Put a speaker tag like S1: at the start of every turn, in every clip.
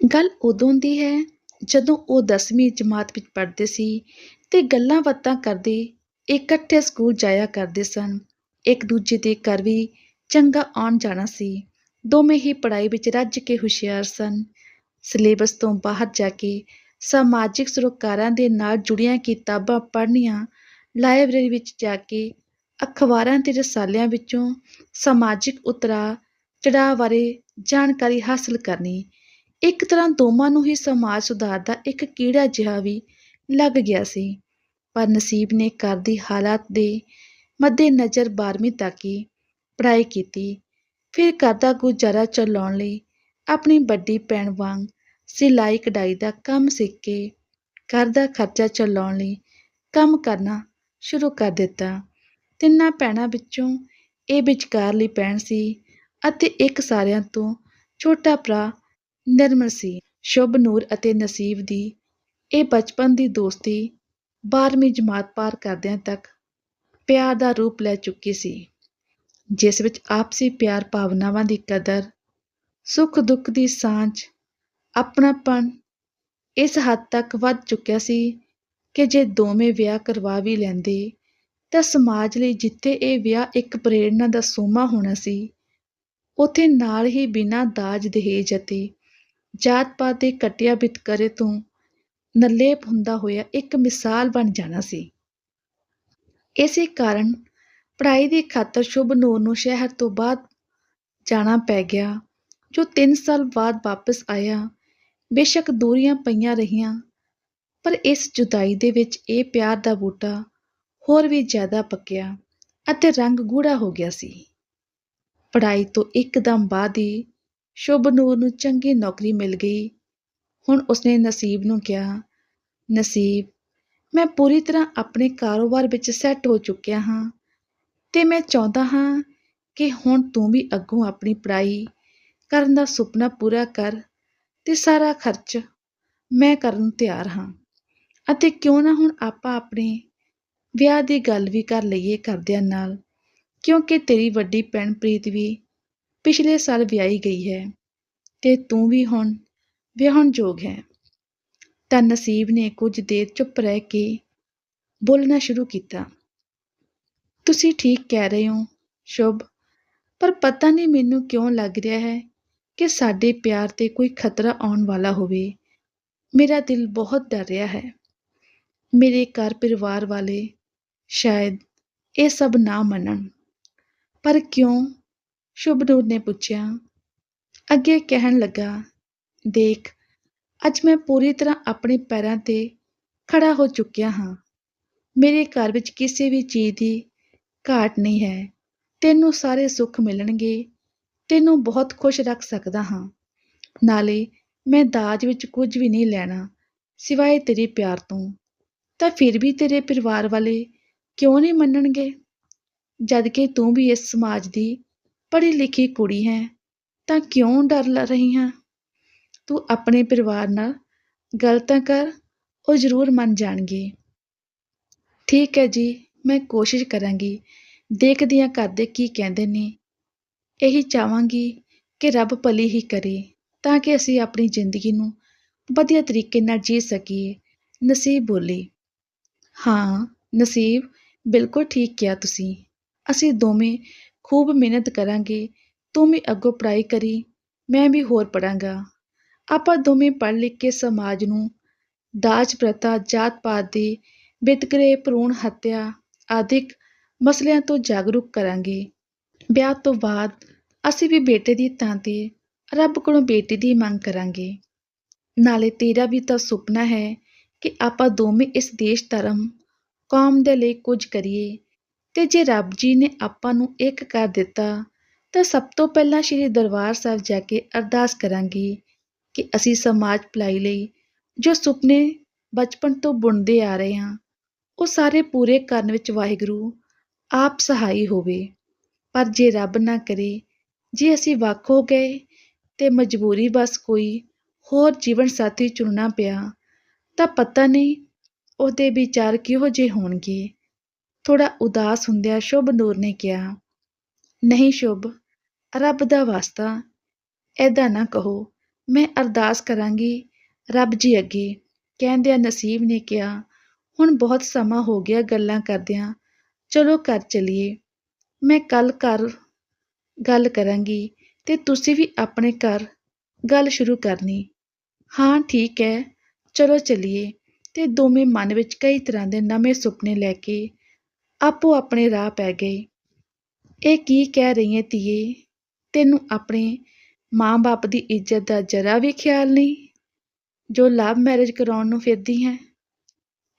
S1: ਗੱਲ ਉਦੋਂ ਦੀ ਹੈ ਜਦੋਂ ਉਹ 10ਵੀਂ ਜਮਾਤ ਵਿੱਚ ਪੜ੍ਹਦੇ ਸੀ ਤੇ ਗੱਲਾਂ-ਬਾਤਾਂ ਕਰਦੇ ਇਕੱਠੇ ਸਕੂਲ ਜਾਇਆ ਕਰਦੇ ਸਨ। ਇੱਕ ਦੂਜੇ ਦੇ ਘਰ ਵੀ ਚੰਗਾ ਆਉਣ-ਜਾਣਾ ਸੀ। ਦੋਵੇਂ ਹੀ ਪੜ੍ਹਾਈ ਵਿੱਚ ਰੱਜ ਕੇ ਹੁਸ਼ਿਆਰ ਸਨ। ਸਿਲੇਬਸ ਤੋਂ ਬਾਹਰ ਜਾ ਕੇ ਸਮਾਜਿਕ ਸਰੋਕਾਰਾਂ ਦੇ ਨਾਲ ਜੁੜੀਆਂ ਕਿਤਾਬਾਂ ਪੜ੍ਹਨੀਆਂ, ਲਾਇਬ੍ਰੇਰੀ ਵਿੱਚ ਜਾ ਕੇ ਅਖ਼ਬਾਰਾਂ ਤੇ ਰਸਾਲਿਆਂ ਵਿੱਚੋਂ ਸਮਾਜਿਕ ਉਤਰਾਅ ਚੜਾਅ ਬਾਰੇ ਜਾਣਕਾਰੀ ਹਾਸਲ ਕਰਨੀ, ਇੱਕ ਤਰ੍ਹਾਂ ਦੋਵਾਂ ਨੂੰ ਹੀ ਸਮਾਜ ਸੁਧਾਰ ਦਾ ਇੱਕ ਕੀੜਾ ਜਿਹਾ ਵੀ ਲੱਗ ਗਿਆ ਸੀ। ਪਰ ਨਸੀਬ ਨੇ ਘਰ ਦੀ ਹਾਲਾਤ ਦੇ ਮੱਦੇ-ਨਜ਼ਰ ਬਾਰ੍ਹਵੀਂ ਤੱਕ ਹੀ ਪੜ੍ਹਾਈ ਕੀਤੀ। ਫਿਰ ਘਰ ਦਾ ਗੁਜ਼ਾਰਾ ਚਲਾਉਣ ਲਈ ਆਪਣੀ ਵੱਡੀ ਭੈਣ ਵਾਂਗ ਸਿਲਾਈ-ਕਢਾਈ ਦਾ ਕੰਮ ਸਿੱਖ ਕੇ ਘਰ ਦਾ ਖ਼ਰਚਾ ਚਲਾਉਣ ਲਈ ਕੰਮ ਕਰਨਾ ਸ਼ੁਰੂ ਕਰ ਦਿੱਤਾ। ਤਿੰਨਾਂ ਭੈਣਾਂ ਵਿੱਚੋਂ ਇਹ ਵਿਚਕਾਰਲੀ ਭੈਣ ਸੀ ਅਤੇ ਇੱਕ ਸਾਰਿਆਂ ਤੋਂ ਛੋਟਾ ਭਰਾ ਨਿਰਮਲ ਸੀ। ਸ਼ੁਭ-ਨੂਰ ਅਤੇ ਨਸੀਬ ਦੀ ਇਹ ਬਚਪਨ ਦੀ ਦੋਸਤੀ ਬਾਰ੍ਹਵੀਂ ਜਮਾਤ ਪਾਰ ਕਰਦਿਆਂ ਤੱਕ ਪਿਆਰ ਦਾ ਰੂਪ ਲੈ ਚੁੱਕੀ ਸੀ, ਜਿਸ ਵਿੱਚ ਆਪਸੀ ਪਿਆਰ ਭਾਵਨਾਵਾਂ ਦੀ ਕਦਰ, ਸੁੱਖ-ਦੁੱਖ ਦੀ ਸਾਂਝ, ਆਪਣਾਪਣ ਇਸ ਹੱਦ ਤੱਕ ਵੱਧ ਚੁੱਕਿਆ ਸੀ ਕਿ ਜੇ ਦੋਵੇਂ ਵਿਆਹ ਕਰਵਾ ਵੀ ਲੈਂਦੇ ਤਾਂ ਸਮਾਜ ਲਈ ਜਿੱਥੇ ਇਹ ਵਿਆਹ ਇੱਕ ਪ੍ਰੇਰਣਾ ਦਾ ਸੋਮਾ ਹੋਣਾ ਸੀ, ਉੱਥੇ ਨਾਲ ਹੀ ਬਿਨਾਂ ਦਾਜ ਦਹੇਜ ਅਤੇ ਜਾਤ-ਪਾਤ ਦੇ ਘਟੀਆ ਬਿਤਕਰੇ ਤੋਂ ਨਲੇਪ ਹੁੰਦਾ ਹੋਇਆ ਇੱਕ ਮਿਸਾਲ ਬਣ ਜਾਣਾ ਸੀ। ਇਸੇ ਕਾਰਨ ਪੜ੍ਹਾਈ ਦੀ ਖ਼ਾਤਰ ਸ਼ੁਭ-ਨੂਰ ਨੂੰ ਸ਼ਹਿਰ ਤੋਂ ਬਾਅਦ ਜਾਣਾ ਪੈ ਗਿਆ, ਜੋ ਤਿੰਨ ਸਾਲ ਬਾਅਦ ਵਾਪਸ ਆਇਆ। ਬੇਸ਼ੱਕ ਦੂਰੀਆਂ ਪਈਆਂ ਰਹੀਆਂ, ਪਰ ਇਸ ਜੁਦਾਈ ਦੇ ਵਿੱਚ ਇਹ ਪਿਆਰ ਦਾ ਬੂਟਾ ਹੋਰ ਵੀ ਜ਼ਿਆਦਾ ਪੱਕਿਆ ਅਤੇ ਰੰਗ ਗੂੜ੍ਹਾ ਹੋ ਗਿਆ ਸੀ। ਪੜ੍ਹਾਈ ਤੋਂ ਇੱਕਦਮ ਬਾਅਦ ਹੀ ਸ਼ੁਭ-ਨੂਰ ਨੂੰ ਚੰਗੀ ਨੌਕਰੀ ਮਿਲ ਗਈ। ਹੁਣ ਉਸਨੇ ਨਸੀਬ ਨੂੰ ਕਿਹਾ, "ਨਸੀਬ, ਮੈਂ ਪੂਰੀ ਤਰ੍ਹਾਂ ਆਪਣੇ ਕਾਰੋਬਾਰ ਵਿੱਚ ਸੈੱਟ ਹੋ ਚੁੱਕਿਆ ਹਾਂ ਤੇ ਮੈਂ ਚਾਹੁੰਦਾ ਹਾਂ ਕਿ ਹੁਣ ਤੂੰ ਵੀ ਅੱਗੋਂ ਆਪਣੀ ਪੜ੍ਹਾਈ ਕਰਨ ਦਾ ਸੁਪਨਾ ਪੂਰਾ ਕਰ ਤੇ ਸਾਰਾ ਖ਼ਰਚ ਮੈਂ ਕਰਨ ਨੂੰ ਤਿਆਰ ਹਾਂ ਅਤੇ ਕਿਉਂ ਨਾ ਹੁਣ ਆਪਾਂ ਆਪਣੇ ਵਿਆਹ ਦੀ ਗੱਲ ਵੀ ਕਰ ਲਈਏ ਕਰਦਿਆਂ ਨਾਲ, ਕਿਉਂਕਿ ਤੇਰੀ ਵੱਡੀ ਭੈਣ ਪ੍ਰੀਤ ਵੀ ਪਿਛਲੇ ਸਾਲ ਵਿਆਹੀ ਗਈ ਹੈ ਤੇ ਤੂੰ ਵੀ ਹੁਣ ਵਿਆਹੁਣ ਯੋਗ ਹੈ।" ਤਾਂ ਨਸੀਬ ਨੇ ਕੁਝ ਦੇਰ ਚੁੱਪ ਰਹਿ ਕੇ ਬੋਲਣਾ ਸ਼ੁਰੂ ਕੀਤਾ। "ਤੁਸੀਂ ਠੀਕ ਕਹਿ ਰਹੇ ਹੋ, ਸ਼ੁਭ, ਪਰ ਪਤਾ ਨਹੀਂ ਮੈਨੂੰ ਕਿਉਂ ਲੱਗ ਰਿਹਾ ਹੈ ਕਿ ਸਾਡੇ ਪਿਆਰ 'ਤੇ ਕੋਈ ਖ਼ਤਰਾ ਆਉਣ ਵਾਲਾ ਹੋਵੇ। ਮੇਰਾ ਦਿਲ ਬਹੁਤ ਡਰ ਰਿਹਾ ਹੈ। ਮੇਰੇ ਘਰ-ਪਰਿਵਾਰ ਵਾਲੇ ਸ਼ਾਇਦ ਇਹ ਸਭ ਨਾ ਮੰਨਣ।" "ਪਰ ਕਿਉਂ?" ਸ਼ੁਭਨੂਰ ਨੇ ਪੁੱਛਿਆ। ਅੱਗੇ ਕਹਿਣ ਲੱਗਾ, "ਦੇਖ, ਅੱਜ ਮੈਂ ਪੂਰੀ ਤਰ੍ਹਾਂ ਆਪਣੇ ਪੈਰਾਂ 'ਤੇ ਖੜਾ ਹੋ ਚੁੱਕਿਆ ਹਾਂ। ਮੇਰੇ ਘਰ ਵਿੱਚ ਕਿਸੇ ਵੀ ਚੀਜ਼ ਦੀ ਘਾਟ ਨਹੀਂ ਹੈ। ਤੈਨੂੰ ਸਾਰੇ ਸੁੱਖ ਮਿਲਣਗੇ। ਤੈਨੂੰ ਬਹੁਤ ਖੁਸ਼ ਰੱਖ ਸਕਦਾ ਹਾਂ। ਨਾਲੇ ਮੈਂ ਦਾਜ ਵਿੱਚ ਕੁਝ ਵੀ ਨਹੀਂ ਲੈਣਾ, ਸਿਵਾਏ ਤੇਰੇ ਪਿਆਰ ਤੋਂ। ਤਾਂ ਫਿਰ ਵੀ ਤੇਰੇ ਪਰਿਵਾਰ ਵਾਲੇ ਕਿਉਂ ਨਹੀਂ ਮੰਨਣਗੇ? ਜਦਕਿ ਤੂੰ ਵੀ ਇਸ ਸਮਾਜ ਦੀ ਪੜ੍ਹੀ-ਲਿਖੀ ਕੁੜੀ ਹੈ ਤਾਂ ਕਿਉਂ ਡਰ ਰਹੀ ਹਾਂ ਤੂੰ ਆਪਣੇ ਪਰਿਵਾਰ ਨਾਲ ਗੱਲ ਤਾਂ ਕਰ, ਉਹ ਜ਼ਰੂਰ ਮੰਨ ਜਾਣਗੇ।" "ਠੀਕ ਹੈ ਜੀ, ਮੈਂ ਕੋਸ਼ਿਸ਼ ਕਰਾਂਗੀ। ਦੇਖਦੀ ਹਾਂ ਕਰਦੇ ਕੀ ਕਹਿੰਦੇ ਨੇ। ਇਹੀ ਚਾਹਾਂਗੀ ਕਿ ਰੱਬ ਭਲੀ ਹੀ ਕਰੇ ਤਾਂ ਕਿ ਅਸੀਂ ਆਪਣੀ ਜ਼ਿੰਦਗੀ ਨੂੰ ਵਧੀਆ ਤਰੀਕੇ ਨਾਲ ਜੀ ਸਕੀਏ," ਨਸੀਬ ਬੋਲੀ। "ਹਾਂ ਨਸੀਬ, ਬਿਲਕੁਲ ਠੀਕ ਕਿਹਾ ਤੁਸੀਂ। ਅਸੀਂ ਦੋਵੇਂ ਖੂਬ ਮਿਹਨਤ ਕਰਾਂਗੇ। ਤੂੰ ਵੀ ਅੱਗੋਂ ਪੜ੍ਹਾਈ ਕਰੀ ਮੈਂ ਵੀ ਹੋਰ ਪੜ੍ਹਾਂਗਾ। ਆਪਾਂ ਦੋਵੇਂ ਪੜ੍ਹ-ਲਿਖ ਕੇ ਸਮਾਜ ਨੂੰ ਦਾਜ-ਪ੍ਰਥਾ, ਜਾਤ-ਪਾਤ ਦੇ ਵਿਤਕਰੇ, ਭਰੂਣ-ਹੱਤਿਆ ਆਦਿਕ ਮਸਲਿਆਂ ਤੋਂ ਜਾਗਰੂਕ ਕਰਾਂਗੇ। ਵਿਆਹ ਤੋਂ ਬਾਅਦ ਅਸੀਂ ਵੀ ਬੇਟੇ ਦੀ ਤਾਂ 'ਤੇ ਰੱਬ ਕੋਲੋਂ ਬੇਟੀ ਦੀ ਮੰਗ ਕਰਾਂਗੇ। ਨਾਲੇ ਤੇਰਾ ਵੀ ਤਾਂ ਸੁਪਨਾ ਹੈ ਕਿ ਆਪਾਂ ਦੋਵੇਂ ਇਸ ਦੇਸ਼, ਧਰਮ, ਕੌਮ ਦੇ ਲਈ ਕੁਝ ਕਰੀਏ ਤੇ ਜੇ ਰੱਬ ਜੀ ਨੇ ਆਪਾਂ ਨੂੰ ਇੱਕ ਕਰ ਦਿੱਤਾ ਤਾਂ ਸਭ ਤੋਂ ਪਹਿਲਾਂ ਸ੍ਰੀ ਦਰਬਾਰ ਸਾਹਿਬ ਜਾ ਕੇ ਅਰਦਾਸ ਕਰਾਂਗੇ ਕਿ ਅਸੀਂ ਸਮਾਜ ਭਲਾਈ ਲਈ ਜੋ ਸੁਪਨੇ ਬਚਪਨ ਤੋਂ ਬੁਣਦੇ ਆ ਰਹੇ ਹਾਂ, ਉਹ ਸਾਰੇ ਪੂਰੇ ਕਰਨ ਵਿੱਚ ਵਾਹਿਗੁਰੂ ਆਪ ਸਹਾਈ ਹੋਵੇ। ਪਰ ਜੇ ਰੱਬ ਨਾ ਕਰੇ, ਜੇ ਅਸੀਂ ਵੱਖ ਹੋ ਗਏ ਤੇ ਮਜਬੂਰੀ ਬਸ ਕੋਈ ਹੋਰ ਜੀਵਨ-ਸਾਥੀ ਚੁਣਨਾ ਪਿਆ, ਤਾਂ ਪਤਾ ਨਹੀਂ ਉਹਦੇ ਵਿਚਾਰ ਕਿਹੋ ਜਿਹੇ ਹੋਣਗੇ?" ਥੋੜ੍ਹਾ ਉਦਾਸ ਹੁੰਦਿਆਂ ਸ਼ੁਭ-ਨੂਰ ਨੇ ਕਿਹਾ, "ਨਹੀਂ ਸ਼ੁਭ, ਰੱਬ ਦਾ ਵਾਸਤਾ। ਏਦਾਂ ਨਾ ਕਹੋ। ਮੈਂ ਅਰਦਾਸ ਕਰਾਂਗੀ ਰੱਬ ਜੀ ਅੱਗੇ। ਕਹਿੰਦਿਆਂ ਨਸੀਬ ਨੇ ਕਿਹਾ ਹੁਣ ਬਹੁਤ ਸਮਾਂ ਹੋ ਗਿਆ ਗੱਲਾਂ ਕਰਦਿਆਂ। ਚਲੋ ਘਰ ਚਲੀਏ। ਮੈਂ ਕੱਲ ਘਰ ਗੱਲ ਕਰਾਂਗੀ ਤੇ ਤੁਸੀਂ ਵੀ ਆਪਣੇ ਘਰ ਗੱਲ ਸ਼ੁਰੂ ਕਰਨੀ। ਹਾਂ ਠੀਕ ਹੈ। ਚਲੋ ਚਲੀਏ। ਤੇ ਦੋਵੇਂ ਮਨ ਵਿੱਚ ਕਈ ਤਰ੍ਹਾਂ ਦੇ ਨਵੇਂ ਸੁਪਨੇ ਲੈ ਕੇ ਆਪੋ ਆਪਣੇ ਰਾਹ ਪੈ ਗਏ। ਇਹ ਕੀ ਕਹਿ ਰਹੀ ਹੈ ਧੀਏ? ਤੈਨੂੰ ਆਪਣੇ ਮਾਂ-ਬਾਪ ਦੀ ਇੱਜ਼ਤ ਦਾ ਜਰਾ ਵੀ ਖਿਆਲ ਨਹੀਂ? ਜੋ ਲਵ ਮੈਰਿਜ ਕਰਾਉਣ ਨੂੰ ਫਿਰਦੀ ਹੈ।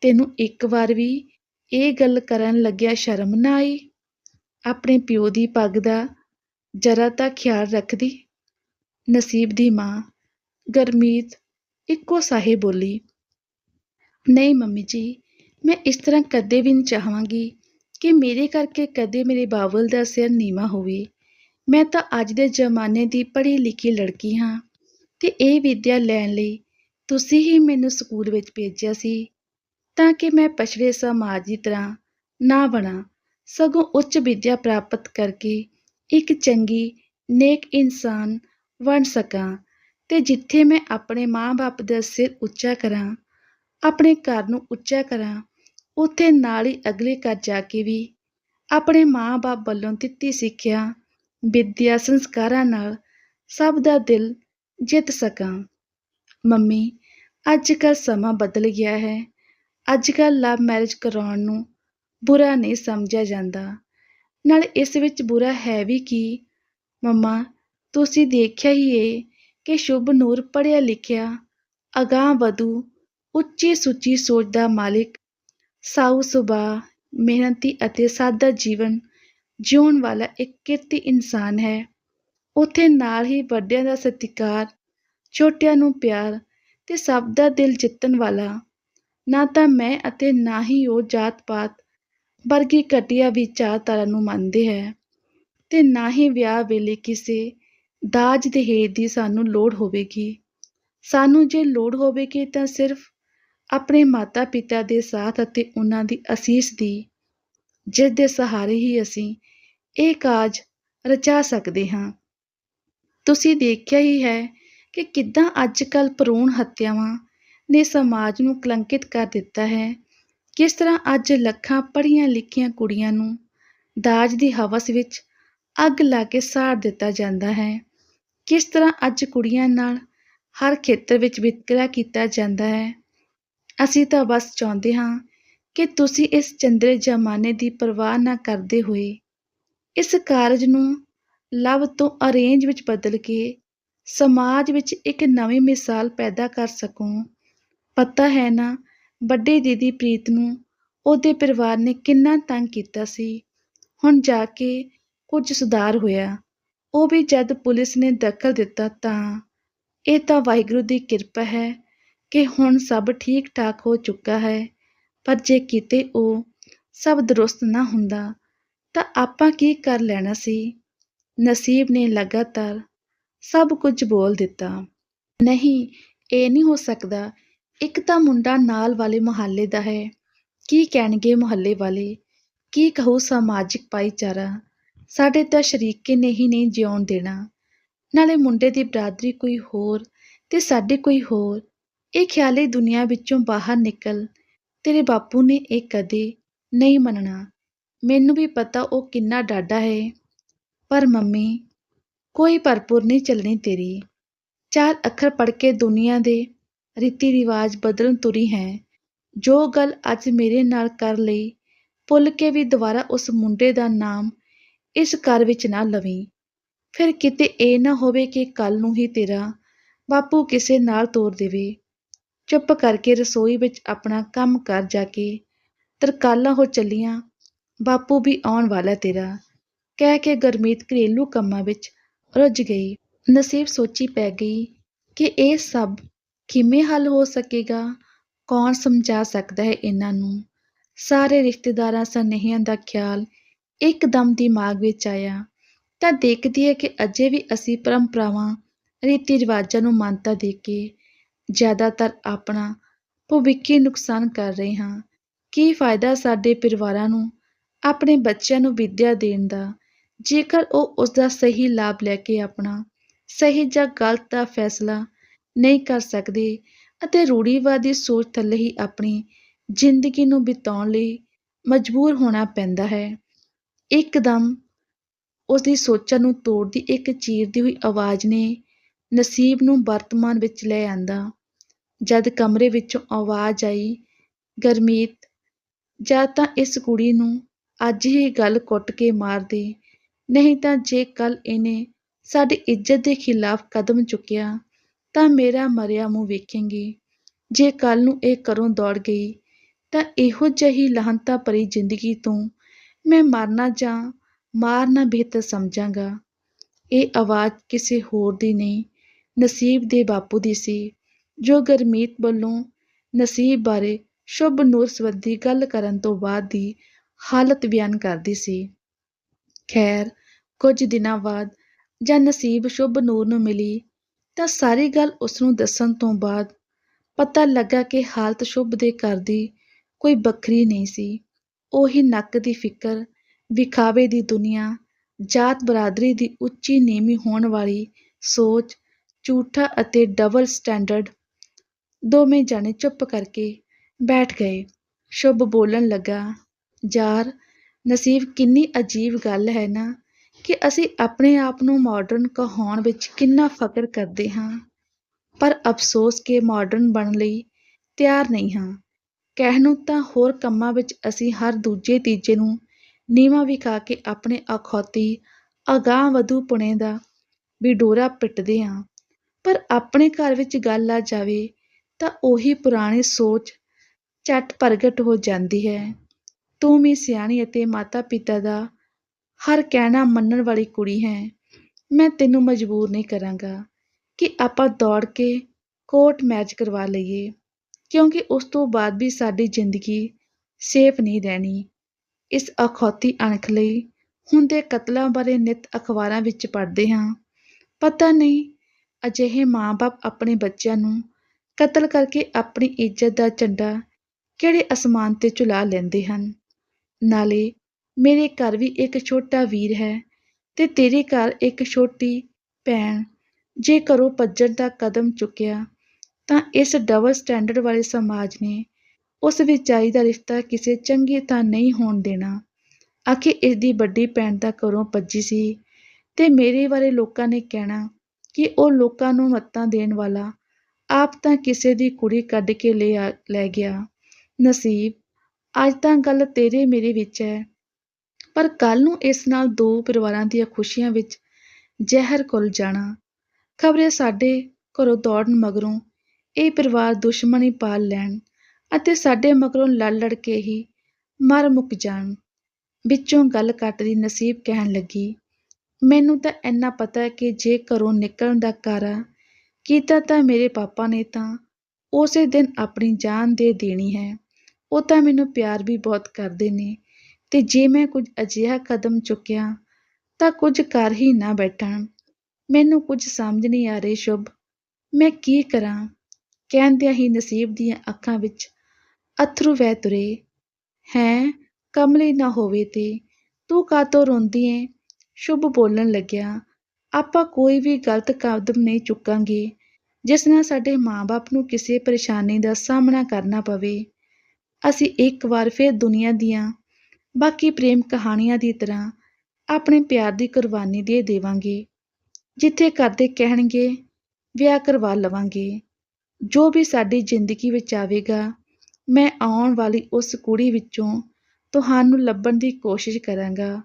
S1: ਤੈਨੂੰ ਇੱਕ ਵਾਰ ਵੀ ਇਹ ਗੱਲ ਕਰਨ ਲੱਗਿਆ ਸ਼ਰਮ ਨਾ ਆਈ? ਆਪਣੇ ਪਿਓ ਦੀ ਪੱਗ ਦਾ ਜਰਾ ਤਾਂ ਖਿਆਲ ਰੱਖਦੀ। ਨਸੀਬ ਦੀ ਮਾਂ ਗਰਮੀਤ ਇੱਕੋ ਸਾਹੇ ਬੋਲੀ, ਨਹੀਂ ਮੰਮੀ ਜੀ, ਮੈਂ ਇਸ ਤਰ੍ਹਾਂ ਕਦੇ ਵੀ ਨਹੀਂ ਚਾਹਾਂਗੀ ਕਿ ਮੇਰੇ ਕਰਕੇ ਕਦੇ ਮੇਰੇ ਬਾਵਲ ਦਾ ਸਿਰ ਨੀਵਾ ਹੋਵੇ। ਮੈਂ ਤਾਂ ਅੱਜ ਦੇ ਜ਼ਮਾਨੇ ਦੀ ਪੜ੍ਹੀ ਲਿਖੀ ਲੜਕੀ ਹਾਂ ਤੇ ਇਹ ਵਿਦਿਆ ਲੈਣ ਲਈ ਤੁਸੀਂ ਹੀ ਮੈਨੂੰ ਸਕੂਲ ਵਿੱਚ ਭੇਜਿਆ ਸੀ ਤਾਂ ਕਿ ਮੈਂ ਪਛੜੇ ਸਮਾਜ ਦੀ ਤਰ੍ਹਾਂ ਨਾ ਬਣਾ, ਸਗੋਂ ਉੱਚ ਵਿਦਿਆ ਪ੍ਰਾਪਤ ਕਰਕੇ ਇੱਕ ਚੰਗੀ, ਨੇਕ ਇਨਸਾਨ ਬਣ ਸਕਾਂ ਤੇ ਜਿੱਥੇ ਮੈਂ ਆਪਣੇ ਮਾਂ-ਬਾਪ ਦਾ ਸਿਰ ਉੱਚਾ ਕਰਾਂ, ਆਪਣੇ ਘਰ ਨੂੰ ਉੱਚਾ ਕਰਾਂ ਉੱਥੇ ਨਾਲ ਹੀ ਅਗਲੇ ਘਰ ਜਾ ਕੇ ਵੀ ਆਪਣੇ ਮਾਂ-ਬਾਪ ਵੱਲੋਂ ਦਿੱਤੀ ਸਿੱਖਿਆ, ਵਿਦਿਆ ਸੰਸਕਾਰਾਂ ਨਾਲ ਸਭ ਦਾ ਦਿਲ ਜਿੱਤ ਸਕਾਂ। ਮੰਮੀ ਅੱਜ ਕੱਲ੍ਹ ਸਮਾਂ ਬਦਲ ਗਿਆ ਹੈ। ਅੱਜ ਕੱਲ੍ਹ ਲਵ ਮੈਰਿਜ ਕਰਾਉਣ ਨੂੰ ਬੁਰਾ ਨਹੀਂ ਸਮਝਿਆ ਜਾਂਦਾ। ਨਾਲ ਇਸ ਵਿੱਚ ਬੁਰਾ ਹੈ ਵੀ ਕੀ? ਮੰਮਾ, ਤੁਸੀਂ ਦੇਖਿਆ ਹੀ ਏ ਕਿ ਸ਼ੁਭ ਨੂਰ ਪੜ੍ਹਿਆ ਲਿਖਿਆ ਅਗਾਂਹ ਵਧੂ ਉੱਚੀ ਸੁੱਚੀ ਸੋਚ ਦਾ ਮਾਲਿਕ ਸਾਊ ਸੁਭਾਅ, ਮਿਹਨਤੀ ਅਤੇ ਸਾਦਾ ਜੀਵਨ ਜਿਉਣ ਵਾਲਾ ਇੱਕ ਕਿਰਤੀ ਇਨਸਾਨ ਹੈ। ਉੱਥੇ ਨਾਲ ਹੀ ਵੱਡਿਆਂ ਦਾ ਸਤਿਕਾਰ, ਛੋਟਿਆਂ ਨੂੰ ਪਿਆਰ ਤੇ ਸਭ ਦਾ ਦਿਲ ਜਿੱਤਣ ਵਾਲਾ। ਨਾ ਤਾਂ ਮੈਂ ਅਤੇ ਨਾ ਹੀ ਉਹ ਜਾਤ-ਪਾਤ ਵਰਗੀ ਘਟੀਆ ਵਿਚਾਰਧਾਰਾ ਨੂੰ ਮੰਨਦੇ ਹੈ ਤੇ ਨਾ ਹੀ ਵਿਆਹ ਵੇਲੇ ਕਿਸੇ ਦਾਜ ਦਹੇਜ ਦੀ ਸਾਨੂੰ ਲੋੜ ਹੋਵੇਗੀ। ਸਾਨੂੰ ਜੇ ਲੋੜ ਹੋਵੇਗੀ ਤਾਂ ਸਿਰਫ ਆਪਣੇ ਮਾਤਾ-ਪਿਤਾ ਦੇ ਸਾਥ ਅਤੇ ਉਹਨਾਂ ਦੀ ਅਸੀਸ ਦੀ ਜਿਸ ਦੇ ਸਹਾਰੇ ਹੀ ਅਸੀਂ ਇਹ ਕਾਜ ਰਚਾ ਸਕਦੇ ਹਾਂ। ਤੁਸੀਂ ਦੇਖਿਆ ਹੀ ਹੈ ਕਿ ਕਿੱਦਾਂ ਅੱਜ-ਕੱਲ੍ਹ ਭਰੂਣ ਹੱਤਿਆਵਾਂ ਨੇ ਸਮਾਜ ਨੂੰ ਕਲੰਕਿਤ ਕਰ ਦਿੱਤਾ ਹੈ। ਕਿਸ ਤਰ੍ਹਾਂ ਅੱਜ ਲੱਖਾਂ ਪੜ੍ਹੀਆਂ ਲਿਖੀਆਂ ਕੁੜੀਆਂ ਨੂੰ ਦਾਜ ਦੀ ਹਵਸ ਵਿੱਚ ਅੱਗ ਲਾ ਕੇ ਸਾੜ ਦਿੱਤਾ ਜਾਂਦਾ ਹੈ। ਕਿਸ ਤਰ੍ਹਾਂ ਅੱਜ ਕੁੜੀਆਂ ਨਾਲ ਹਰ ਖੇਤਰ ਵਿੱਚ ਵਿਤਕਰਾ ਕੀਤਾ ਜਾਂਦਾ ਹੈ। ਅਸੀਂ ਤਾਂ ਬਸ ਚਾਹੁੰਦੇ ਹਾਂ ਕਿ ਤੁਸੀਂ ਇਸ ਚੰਦਰੇ ਜ਼ਮਾਨੇ ਦੀ ਪਰਵਾਹ ਨਾ ਕਰਦੇ ਹੋਏ ਇਸ ਕਾਰਜ ਨੂੰ ਲਵ ਤੋਂ ਅਰੇਂਜ ਵਿੱਚ ਬਦਲ ਕੇ ਸਮਾਜ ਵਿੱਚ ਇੱਕ ਨਵੀਂ ਮਿਸਾਲ ਪੈਦਾ ਕਰ ਸਕੋ। ਪਤਾ ਹੈ ਨਾ, ਵੱਡੇ ਦੀਦੀ ਪ੍ਰੀਤ ਨੂੰ ਉਹਦੇ ਪਰਿਵਾਰ ਨੇ ਕਿੰਨਾ ਤੰਗ ਕੀਤਾ ਸੀ। ਹੁਣ ਜਾ ਕੇ ਕੁਝ ਸੁਧਾਰ ਹੋਇਆ। ਉਹ ਵੀ ਜਦ ਪੁਲਿਸ ਨੇ ਦਖਲ ਦਿੱਤਾ ਤਾਂ ਇਹ ਤਾਂ ਵਾਹਿਗੁਰੂ ਦੀ ਕਿਰਪਾ ਹੈ ਕਿ ਹੁਣ ਸਭ ਠੀਕ ਠਾਕ ਹੋ ਚੁੱਕਾ ਹੈ, ਪਰ ਜੇ ਕਿਤੇ ਉਹ ਸਭ ਦਰੁਸਤ ਨਾ ਹੁੰਦਾ, ਤਾਂ ਆਪਾਂ ਕੀ ਕਰ ਲੈਣਾ ਸੀ? ਨਸੀਬ ਨੇ ਲਗਾਤਾਰ ਸਭ ਕੁਝ ਬੋਲ ਦਿੱਤਾ। ਨਹੀਂ, ਇਹ ਨਹੀਂ ਹੋ ਸਕਦਾ, ਇੱਕ ਤਾਂ ਮੁੰਡਾ ਨਾਲ ਵਾਲੇ ਮੁਹੱਲੇ ਦਾ ਹੈ। ਕੀ ਕਹਿਣਗੇ ਮੁਹੱਲੇ ਵਾਲੇ? ਕੀ ਕਹੂ ਸਮਾਜਿਕ ਭਾਈਚਾਰਾ? ਸਾਡੇ ਤਾਂ ਸ਼ਰੀਕੇ ਨੇ ਹੀ ਨਹੀਂ ਜਿਉਣ ਦੇਣਾ। ਨਾਲੇ ਮੁੰਡੇ ਦੀ ਬਰਾਦਰੀ ਕੋਈ ਹੋਰ ਤੇ ਸਾਡੇ ਕੋਈ ਹੋਰ। ਇਹ ਖਿਆਲੀ ਦੁਨੀਆ ਵਿੱਚੋਂ ਬਾਹਰ ਨਿਕਲ। ਤੇਰੇ ਬਾਪੂ ਨੇ ਇਹ ਕਦੇ ਨਹੀਂ ਮੰਨਣਾ। ਮੈਨੂੰ ਵੀ ਪਤਾ ਉਹ ਕਿੰਨਾ ਡਾਡਾ ਹੈ। ਪਰ ਮੰਮੀ, ਕੋਈ ਭਰਪੂਰ ਨਹੀਂ ਚੱਲਣੀ ਤੇਰੀ। ਚਾਰ ਅੱਖਰ ਪੜ੍ਹ ਕੇ ਦੁਨੀਆ ਦੇ ਰੀਤੀ ਰਿਵਾਜ ਬਦਲਣ ਤੁਰੀ ਹੈ। ਜੋ ਗੱਲ ਅੱਜ ਮੇਰੇ ਨਾਲ ਕਰ ਲਈ, ਭੁੱਲ ਕੇ ਵੀ ਦੁਬਾਰਾ ਉਸ ਮੁੰਡੇ ਦਾ ਨਾਮ ਇਸ ਘਰ ਵਿੱਚ ਨਾ ਲਵੀਂ। ਫਿਰ ਕਿਤੇ ਇਹ ਨਾ ਹੋਵੇ ਕਿ ਕੱਲ ਨੂੰ ਹੀ ਤੇਰਾ ਬਾਪੂ ਕਿਸੇ ਨਾਲ ਤੋਰ ਦੇਵੇ। ਚੁੱਪ ਕਰਕੇ ਰਸੋਈ ਵਿੱਚ ਆਪਣਾ ਕੰਮ ਕਰ ਜਾ ਕੇ ਤਰਕਾਲਾਂ ਹੋ ਚੱਲੀਆਂ, ਬਾਪੂ ਵੀ ਆਉਣ ਵਾਲਾ ਤੇਰਾ। ਕਹਿ ਕੇ ਗਰਮੀਤ ਘਰੇਲੂ ਕੰਮਾਂ ਵਿੱਚ ਰੁੱਝ ਗਈ। ਨਸੀਬ ਸੋਚੀ ਪੈ ਗਈ ਕਿ ਇਹ ਸਭ ਕਿਵੇਂ ਹੱਲ ਹੋ ਸਕੇਗਾ? ਕੌਣ ਸਮਝਾ ਸਕਦਾ ਹੈ ਇਹਨਾਂ ਨੂੰ? ਸਾਰੇ ਰਿਸ਼ਤੇਦਾਰਾਂ ਸਨੇਹੀਆਂ ਦਾ ਖਿਆਲ ਇੱਕਦਮ ਦਿਮਾਗ ਵਿੱਚ ਆਇਆ। ਤਾਂ ਦੇਖਦੀ ਹੈ ਕਿ ਅਜੇ ਵੀ ਅਸੀਂ ਪਰੰਪਰਾਵਾਂ ਰੀਤੀ ਰਿਵਾਜਾਂ ਨੂੰ ਮਾਨਤਾ ਦੇ ਕੇ ਜ਼ਿਆਦਾਤਰ ਆਪਣਾ ਭਵਿੱਖੀ ਨੁਕਸਾਨ ਕਰ ਰਹੇ ਹਾਂ। ਕੀ ਫਾਇਦਾ ਸਾਡੇ ਪਰਿਵਾਰਾਂ ਨੂੰ, ਆਪਣੇ ਬੱਚਿਆਂ ਨੂੰ ਵਿੱਦਿਆ ਦੇਣ ਦਾ? ਜੇਕਰ ਉਹ ਉਸ ਦਾ ਸਹੀ ਲਾਭ ਲੈ ਕੇ ਆਪਣਾ ਸਹੀ ਜਾਂ ਗਲਤ ਦਾ ਫੈਸਲਾ ਨਹੀਂ ਕਰ ਸਕਦੇ ਅਤੇ ਰੂੜੀਵਾਦੀ ਸੋਚ ਥੱਲੇ ਹੀ ਆਪਣੀ ਜ਼ਿੰਦਗੀ ਨੂੰ ਬਿਤਾਉਣ ਲਈ ਮਜਬੂਰ ਹੋਣਾ ਪੈਂਦਾ ਹੈ। ਇੱਕਦਮ ਉਸ ਦੀ ਸੋਚਾਂ ਨੂੰ ਤੋੜਦੀ ਇੱਕ ਚੀਰਦੀ ਹੋਈ ਆਵਾਜ਼ ਨੇ ਨਸੀਬ ਨੂੰ ਵਰਤਮਾਨ ਵਿੱਚ ਲੈ ਆਂਦਾ। ਜਦ ਕਮਰੇ ਵਿੱਚੋਂ ਆਵਾਜ਼ ਆਈ, ਗਰਮੀਤ, ਜਾਂ ਤਾਂ ਇਸ ਕੁੜੀ ਨੂੰ ਅੱਜ ਹੀ ਗੱਲ ਕੁੱਟ ਕੇ ਮਾਰ ਦੇ, ਨਹੀਂ ਤਾਂ ਜੇ ਕੱਲ ਇਹਨੇ ਸਾਡੀ ਇੱਜ਼ਤ ਦੇ ਖਿਲਾਫ ਕਦਮ ਚੁੱਕਿਆ, ਤਾਂ ਮੇਰਾ ਮਰਿਆ ਮੂੰਹ ਵੇਖੇਂਗੀ। ਜੇ ਕੱਲ ਨੂੰ ਇਹ ਘਰੋਂ ਦੌੜ ਗਈ, ਤਾਂ ਇਹੋ ਜਿਹੀ ਲਾਹਨਤਾ ਭਰੀ ਜ਼ਿੰਦਗੀ ਤੋਂ ਮੈਂ ਮਰਨਾ ਜਾਂ ਮਾਰਨਾ ਬਿਹਤਰ ਸਮਝਾਂਗਾ। ਇਹ ਆਵਾਜ਼ ਕਿਸੇ ਹੋਰ ਦੀ ਨਹੀਂ, ਨਸੀਬ ਦੇ ਬਾਪੂ ਦੀ ਸੀ। ਜੋ ਗੁਰਮੀਤ ਵੱਲੋਂ ਨਸੀਬ ਬਾਰੇ ਸ਼ੁਭ ਨੂਰ ਸੰਬੰਧੀ ਗੱਲ ਕਰਨ ਤੋਂ ਬਾਅਦ ਦੀ ਹਾਲਤ ਬਿਆਨ ਕਰਦੀ ਸੀ। ਖੈਰ, ਕੁਝ ਦਿਨਾਂ ਬਾਅਦ ਜਦ ਨਸੀਬ ਸ਼ੁਭ ਨੂਰ ਨੂੰ ਮਿਲੀ ਤਾਂ ਸਾਰੀ ਗੱਲ ਉਸ ਨੂੰ ਦੱਸਣ ਤੋਂ ਬਾਅਦ ਪਤਾ ਲੱਗਾ ਕਿ ਹਾਲਤ ਸ਼ੁਭ ਦੇ ਘਰ ਦੀ ਕੋਈ ਵੱਖਰੀ ਨਹੀਂ ਸੀ। ਉਹੀ ਨੱਕ ਦੀ ਫਿਕਰ, ਵਿਖਾਵੇ ਦੀ ਦੁਨੀਆ, ਜਾਤ ਬਰਾਦਰੀ ਦੀ ਉੱਚੀ ਨੀਵੀਂ ਹੋਣ ਵਾਲੀ ਸੋਚ, ਝੂਠਾ ਅਤੇ ਡਬਲ ਸਟੈਂਡਰਡ ਦੋਵੇਂ ਜਾਣੇ ਚੁੱਪ ਕਰਕੇ ਬੈਠ ਗਏ। ਸ਼ੁਭ ਬੋਲਣ ਲੱਗਾ, ਯਾਰ, ਨਸੀਬ ਕਿੰਨੀ ਅਜੀਬ ਗੱਲ ਹੈ ਨਾ ਕਿ ਅਸੀਂ ਆਪਣੇ ਆਪ ਨੂੰ ਮਾਡਰਨ ਕਹਾਉਣ ਵਿੱਚ ਕਿੰਨਾ ਫਕਰ ਕਰਦੇ ਹਾਂ। ਪਰ ਅਫਸੋਸ ਕਿ ਮਾਡਰਨ ਬਣਨ ਲਈ ਤਿਆਰ ਨਹੀਂ ਹਾਂ। ਕਹਿਣ ਨੂੰ ਤਾਂ ਹੋਰ ਕੰਮਾਂ ਵਿੱਚ ਅਸੀਂ ਹਰ ਦੂਜੇ ਤੀਜੇ ਨੂੰ ਨੀਵਾਂ ਵਿਖਾ ਕੇ ਆਪਣੇ ਅਖੌਤੀ ਅਗਾਂਹ ਵਧੂ ਪੁਣੇ ਦਾ ਵੀ ਡੋਰਾ ਪਿੱਟਦੇ ਹਾਂ। ਪਰ ਆਪਣੇ ਘਰ ਵਿੱਚ ਗੱਲ ਆ ਜਾਵੇ ਤਾਂ ਉਹੀ ਪੁਰਾਣੀ ਸੋਚ ਝਟ ਪ੍ਰਗਟ ਹੋ ਜਾਂਦੀ ਹੈ। ਤੂੰ ਵੀ ਸਿਆਣੀ ਅਤੇ ਮਾਤਾ ਪਿਤਾ ਦਾ ਹਰ ਕਹਿਣਾ ਮੰਨਣ ਵਾਲੀ ਕੁੜੀ ਹੈ। ਮੈਂ ਤੈਨੂੰ ਮਜਬੂਰ ਨਹੀਂ ਕਰਾਂਗਾ ਕਿ ਆਪਾਂ ਦੌੜ ਕੇ ਕੋਰਟ ਮੈਚ ਕਰਵਾ ਲਈਏ, ਕਿਉਂਕਿ ਉਸ ਤੋਂ ਬਾਅਦ ਵੀ ਸਾਡੀ ਜ਼ਿੰਦਗੀ ਸੇਫ ਨਹੀਂ ਰਹਿਣੀ। ਇਸ ਅਖੌਤੀ ਅਣਖ ਲਈ ਹੁਣ ਦੇ ਕਤਲਾਂ ਬਾਰੇ ਨਿਤ ਅਖਬਾਰਾਂ ਵਿੱਚ ਪੜ੍ਹਦੇ ਹਾਂ। ਪਤਾ ਨਹੀਂ ਅਜਿਹੇ ਮਾਂ-ਬਾਪ ਆਪਣੇ ਬੱਚਿਆਂ ਨੂੰ ਕਤਲ ਕਰਕੇ ਆਪਣੀ ਇੱਜ਼ਤ ਦਾ ਝੰਡਾ ਕਿਹੜੇ ਅਸਮਾਨ ਤੇ ਝੁਲਾ ਲੈਂਦੇ ਹਨ? ਨਾਲੇ, ਮੇਰੇ ਘਰ ਵੀ ਇੱਕ ਛੋਟਾ ਵੀਰ ਹੈ ਤੇ ਤੇਰੇ ਘਰ ਇੱਕ ਛੋਟੀ ਭੈਣ। ਜੇ ਘਰੋਂ ਭੱਜਣ ਦਾ ਕਦਮ ਚੁੱਕਿਆ, ਤਾਂ ਇਸ ਡਬਲ ਸਟੈਂਡਰਡ ਵਾਲੇ ਸਮਾਜ ਨੇ ਉਸ ਵਿਚਾਰੀ ਦਾ ਰਿਸ਼ਤਾ ਕਿਸੇ ਚੰਗੀ ਤਾਂ ਨਹੀਂ ਹੋਣ ਦੇਣਾ। ਆਖੇ ਇਸ ਦੀ ਵੱਡੀ ਭੈਣ ਦਾ ਘਰੋਂ ਭੱਜੀ ਸੀ ਤੇ ਮੇਰੇ ਬਾਰੇ ਲੋਕਾਂ ਨੇ ਕਹਿਣਾ ਕਿ ਉਹ ਲੋਕਾਂ ਨੂੰ ਮੱਤਾਂ ਦੇਣ ਵਾਲਾ ਆਪ ਤਾਂ ਕਿਸੇ ਦੀ ਕੁੜੀ ਕੱਢ ਕੇ ਲੈ ਆ- ਲੈ ਗਿਆ। ਨਸੀਬ, ਅੱਜ ਤਾਂ ਗੱਲ ਤੇਰੇ ਮੇਰੇ ਵਿੱਚ ਹੈ ਪਰ ਕੱਲ ਨੂੰ ਇਸ ਨਾਲ ਦੋ ਪਰਿਵਾਰਾਂ ਦੀਆਂ ਖੁਸ਼ੀਆਂ ਵਿੱਚ ਜ਼ਹਿਰ ਘੁਲ ਜਾਣਾ। ਖਬਰੇ ਸਾਡੇ ਘਰੋਂ ਦੌੜਨ ਮਗਰੋਂ ਇਹ ਪਰਿਵਾਰ ਦੁਸ਼ਮਣੀ ਪਾਲ ਲੈਣ ਅਤੇ ਸਾਡੇ ਮਗਰੋਂ ਲੜ ਲੜ ਕੇ ਹੀ ਮਰ ਮੁੱਕ ਜਾਣ। ਵਿੱਚੋਂ ਗੱਲ ਕੱਟਦੀ ਨਸੀਬ ਕਹਿਣ ਲੱਗੀ, ਮੈਨੂੰ ਤਾਂ ਇੰਨਾ ਪਤਾ ਹੈ ਕਿ ਜੇ ਘਰੋਂ ਨਿਕਲਣ ਦਾ ਕਾਰਾ ਕੀਤਾ ਤਾਂ ਮੇਰੇ ਪਾਪਾ ਨੇ ਤਾਂ ਉਸੇ ਦਿਨ ਆਪਣੀ ਜਾਨ ਦੇ ਦੇਣੀ ਹੈ। ਉਹ ਤਾਂ ਮੈਨੂੰ ਪਿਆਰ ਵੀ ਬਹੁਤ ਕਰਦੇ ਨੇ ਤੇ ਜੇ ਮੈਂ ਕੁਝ ਅਜਿਹਾ ਕਦਮ ਚੁੱਕਿਆ ਤਾਂ ਕੁਝ ਕਰ ਹੀ ਨਾ ਬੈਠਣ। ਮੈਨੂੰ ਕੁਝ ਸਮਝ ਨਹੀਂ ਆ ਰਹੀ ਸ਼ੁਭ, ਮੈਂ ਕੀ ਕਰਾਂ? ਕਹਿੰਦਿਆਂ ਹੀ ਨਸੀਬ ਦੀਆਂ ਅੱਖਾਂ ਵਿੱਚ ਅਥਰੂ ਵਹਿ ਤੁਰੇ। ਹੈ, ਕਮਲੀ ਨਾ ਹੋਵੇ ਤੇ ਤੂੰ ਕਾਤੋਂ ਰੋਂਦੀ ਏ? ਸ਼ੁਭ ਬੋਲਣ ਲੱਗਿਆ। ਆਪਾਂ ਕੋਈ ਵੀ ਗਲਤ ਕਦਮ ਨਹੀਂ ਚੁੱਕਾਂਗੇ। ਜਿਸ ਨਾਲ ਸਾਡੇ ਮਾਂ-ਬਾਪ ਨੂੰ ਕਿਸੇ ਪਰੇਸ਼ਾਨੀ ਦਾ ਸਾਹਮਣਾ ਕਰਨਾ ਪਵੇ। ਅਸੀਂ ਇੱਕ ਵਾਰ ਫਿਰ ਦੁਨੀਆ ਦੀਆਂ ਬਾਕੀ ਪ੍ਰੇਮ ਕਹਾਣੀਆਂ ਦੀ ਤਰ੍ਹਾਂ ਆਪਣੇ ਪਿਆਰ ਦੀ ਕੁਰਬਾਨੀ ਦੇ ਦੇਵਾਂਗੇ। ਜਿੱਥੇ ਕਰਦੇ ਕਹਿਣਗੇ, ਵਿਆਹ ਕਰਵਾ ਲਵਾਂਗੇ। ਜੋ ਵੀ ਸਾਡੀ ਜ਼ਿੰਦਗੀ ਵਿੱਚ ਆਵੇਗਾ, ਮੈਂ ਆਉਣ ਵਾਲੀ ਉਸ ਕੁੜੀ ਵਿੱਚੋਂ ਤੁਹਾਨੂੰ ਲੱਭਣ ਦੀ ਕੋਸ਼ਿਸ਼ ਕਰਾਂਗਾ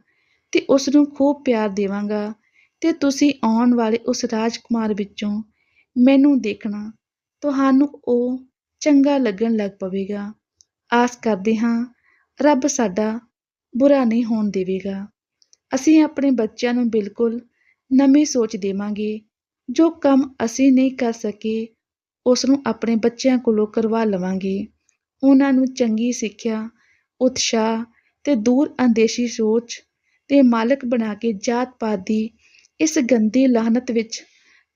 S1: ਤੇ ਉਸ ਨੂੰ ਖੂਬ ਪਿਆਰ ਦੇਵਾਂਗਾ। ਤੇ ਤੁਸੀਂ ਆਉਣ ਵਾਲੇ ਉਸ ਰਾਜਕੁਮਾਰ ਵਿੱਚੋਂ ਮੈਨੂੰ ਦੇਖਣਾ, ਤੁਹਾਨੂੰ ਉਹ ਚੰਗਾ ਲੱਗਣ ਲੱਗ ਪਵੇਗਾ। ਆਸ ਕਰਦੇ ਹਾਂ, ਰੱਬ ਸਾਡਾ ਬੁਰਾ ਨਹੀਂ ਹੋਣ ਦੇਵੇਗਾ। ਅਸੀਂ ਆਪਣੇ ਬੱਚਿਆਂ ਨੂੰ ਬਿਲਕੁਲ ਨਵੀਂ ਸੋਚ ਦੇਵਾਂਗੇ। ਜੋ ਕੰਮ ਅਸੀਂ ਨਹੀਂ ਕਰ ਸਕੇ ਉਸ ਨੂੰ ਆਪਣੇ ਬੱਚਿਆਂ ਕੋਲੋਂ ਕਰਵਾ ਲਵਾਂਗੇ। ਉਹਨਾਂ ਨੂੰ ਚੰਗੀ ਸਿੱਖਿਆ, ਉਤਸ਼ਾਹ ਤੇ ਦੂਰ ਅੰਦੇਸ਼ੀ ਸੋਚ ਤੇ ਮਾਲਕ ਬਣਾ ਕੇ ਜਾਤ ਪਾਤ ਦੀ ਇਸ ਗੰਦੀ ਲਾਹਨਤ ਵਿੱਚ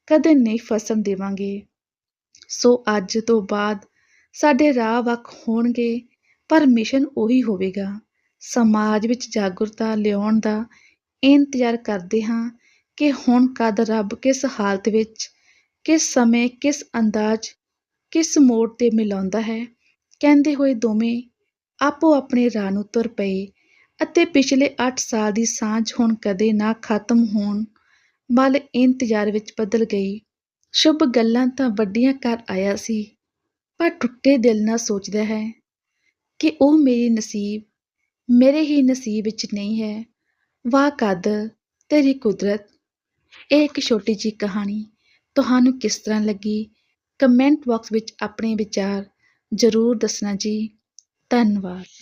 S1: ਕਦੇ ਨਹੀਂ ਫਸਣ ਦੇਵਾਂਗੇ। ਸੋ ਅੱਜ ਤੋਂ ਬਾਅਦ ਸਾਡੇ ਰਾਹ ਵੱਖ ਹੋਣਗੇ, ਪਰ ਮਿਸ਼ਨ ਉਹੀ ਹੋਵੇਗਾ। ਸਮਾਜ ਵਿੱਚ ਜਾਗਰੂਕਤਾ ਲਿਆਉਣ ਦਾ ਇੰਤਜ਼ਾਰ ਕਰਦੇ ਹਾਂ ਕਿ ਹੁਣ ਕਦ ਰੱਬ ਕਿਸ ਹਾਲਤ ਵਿੱਚ, ਕਿਸ ਸਮੇਂ, ਕਿਸ ਅੰਦਾਜ਼, ਕਿਸ ਮੋੜ ਤੇ ਮਿਲਾਉਂਦਾ ਹੈ। ਕਹਿੰਦੇ ਹੋਏ ਦੋਵੇਂ ਆਪੋ ਆਪਣੇ ਰਾਹ ਨੂੰ ਤੁਰ ਪਏ ਅਤੇ ਪਿਛਲੇ 8 ਸਾਲ ਦੀ ਸਾਂਝ ਹੁਣ ਕਦੇ ਨਾ ਖਤਮ ਹੋਣ ਵਾਲੇ ਇੰਤਜ਼ਾਰ ਵਿੱਚ ਬਦਲ ਗਈ। ਸ਼ੁਭ ਗੱਲਾਂ ਤਾਂ ਵੱਡੀਆਂ ਕਰ ਆਇਆ ਸੀ, ਪਰ ਟੁੱਟੇ ਦਿਲ ਨਾਲ ਸੋਚਦਾ ਹੈ ਕਿ ਉਹ ਮੇਰੀ ਨਸੀਬ, ਮੇਰੇ ਹੀ ਨਸੀਬ ਵਿੱਚ ਨਹੀਂ ਹੈ। ਵਾਹ ਕਾਦਰ ਤੇਰੀ ਕੁਦਰਤ। ਇਹ ਇੱਕ ਛੋਟੀ ਜਿਹੀ ਕਹਾਣੀ। ਤੁਹਾਨੂੰ ਕਿਸ ਤਰ੍ਹਾਂ ਲੱਗੀ? ਕਮੈਂਟ ਬਾਕਸ ਵਿੱਚ ਆਪਣੇ ਵਿਚਾਰ ਜ਼ਰੂਰ ਦੱਸਣਾ ਜੀ। ਧੰਨਵਾਦ।